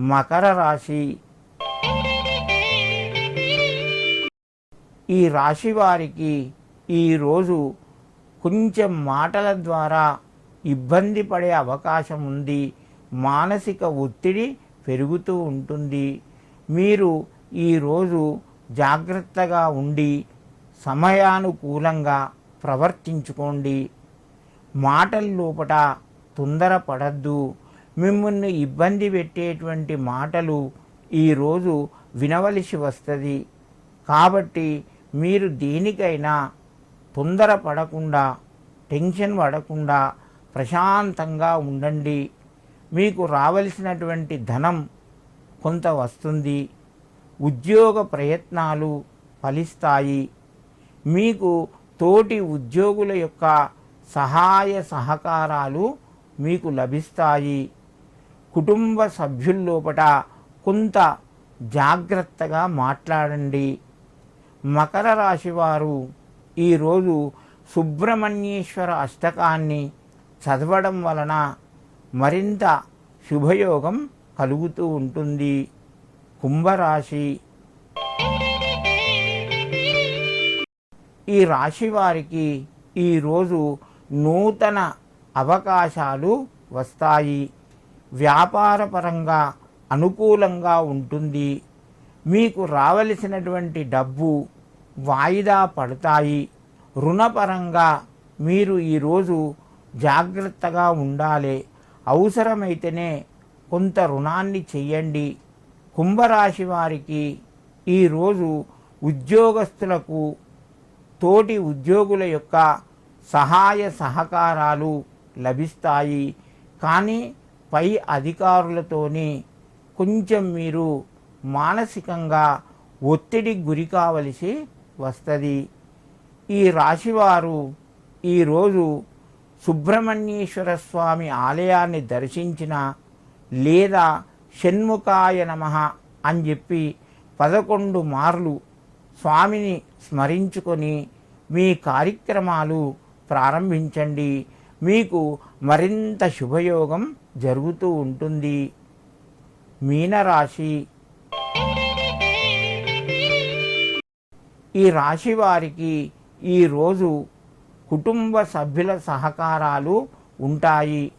మకర రాశి. ఈ రాశి వారికి ఈరోజు కొంచెం మాటల ద్వారా ఇబ్బంది పడే అవకాశం ఉంది. మానసిక ఒత్తిడి పెరుగుతూ ఉంటుంది. మీరు ఈరోజు జాగ్రత్తగా ఉండి సమయానుకూలంగా ప్రవర్తించుకోండి. మాటల లోపట తొందరపడద్దు. మిమ్మల్ని ఇబ్బంది పెట్టేటువంటి మాటలు ఈరోజు వినవలసి వస్తుంది. కాబట్టి మీరు దేనికైనా తొందర పడకుండా టెన్షన్ పడకుండా ప్రశాంతంగా ఉండండి. మీకు రావలసినటువంటి ధనం కొంత వస్తుంది. ఉద్యోగ ప్రయత్నాలు ఫలిస్తాయి. మీకు తోటి ఉద్యోగుల యొక్క సహాయ సహకారాలు మీకు లభిస్తాయి. కుటుంబ సభ్యుల్లోపట కొంత జాగ్రత్తగా మాట్లాడండి. మకర రాశి వారు ఈరోజు సుబ్రహ్మణ్యేశ్వర అష్టకాన్ని చదవడం వలన మరింత శుభయోగం కలుగుతూ ఉంటుంది. కుంభరాశి. ఈ రాశి వారికి ఈరోజు నూతన అవకాశాలు వస్తాయి. వ్యాపారపరంగా అనుకూలంగా ఉంటుంది. మీకు రావలసినటువంటి డబ్బు వాయిదా పడతాయి. రుణపరంగా మీరు ఈరోజు జాగ్రత్తగా ఉండాలి. అవసరమైతేనే కొంత రుణాన్ని చెయ్యండి. కుంభరాశి వారికి ఈరోజు ఉద్యోగస్తులకు తోటి ఉద్యోగుల యొక్క సహాయ సహకారాలు లభిస్తాయి. కానీ పై అధికారులతోని కొంచెం మీరు మానసికంగా ఒత్తిడికి గురి కావలసి వస్తుంది. ఈ రాశివారు ఈరోజు సుబ్రహ్మణ్యేశ్వర స్వామి ఆలయాన్ని దర్శించిన లేదా షణ్ముఖాయ నమ అని చెప్పి పదకొండు మార్లు స్వామిని స్మరించుకొని మీ కార్యక్రమాలు ప్రారంభించండి. మీకు మరింత శుభయోగం జరుగుతూ ఉంటుంది. మీనరాశి. ఈ రాశి వారికి ఈరోజు కుటుంబ సభ్యుల సహకారాలు ఉంటాయి.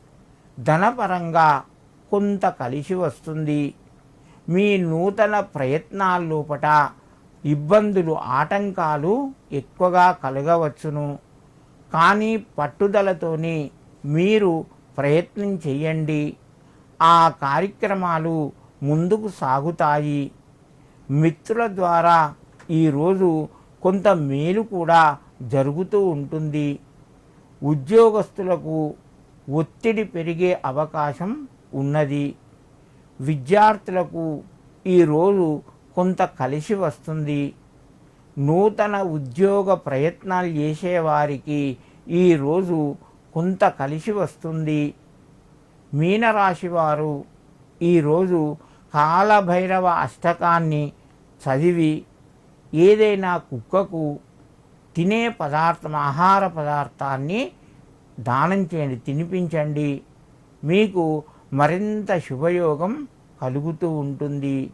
ధనపరంగా కొంత కలిసి వస్తుంది. మీ నూతన ప్రయత్నాల లోపట ఇబ్బందులు ఆటంకాలు ఎక్కువగా కలగవచ్చును. కానీ పట్టుదలతోని మీరు ప్రయత్నం చేయండి ఆ కార్యక్రమాలు ముందుకు సాగుతాయి. మిత్రుల ద్వారా ఈరోజు కొంత మేలు కూడా జరుగుతూ ఉంటుంది. ఉద్యోగస్తులకు ఒత్తిడి పెరిగే అవకాశం ఉన్నది. విద్యార్థులకు ఈరోజు కొంత కలిసి వస్తుంది. నూతన ఉద్యోగ ప్రయత్నాలు చేసేవారికి ఈరోజు కొంత కలిసి వస్తుంది. మీనరాశి వారు ఈరోజు కాలభైరవ అష్టకాన్ని చదివి ఏదైనా కుక్కకు తినే పదార్థం ఆహార పదార్థాన్ని దానం చేయండి తినిపించండి. మీకు మరింత శుభయోగం కలుగుతూ ఉంటుంది.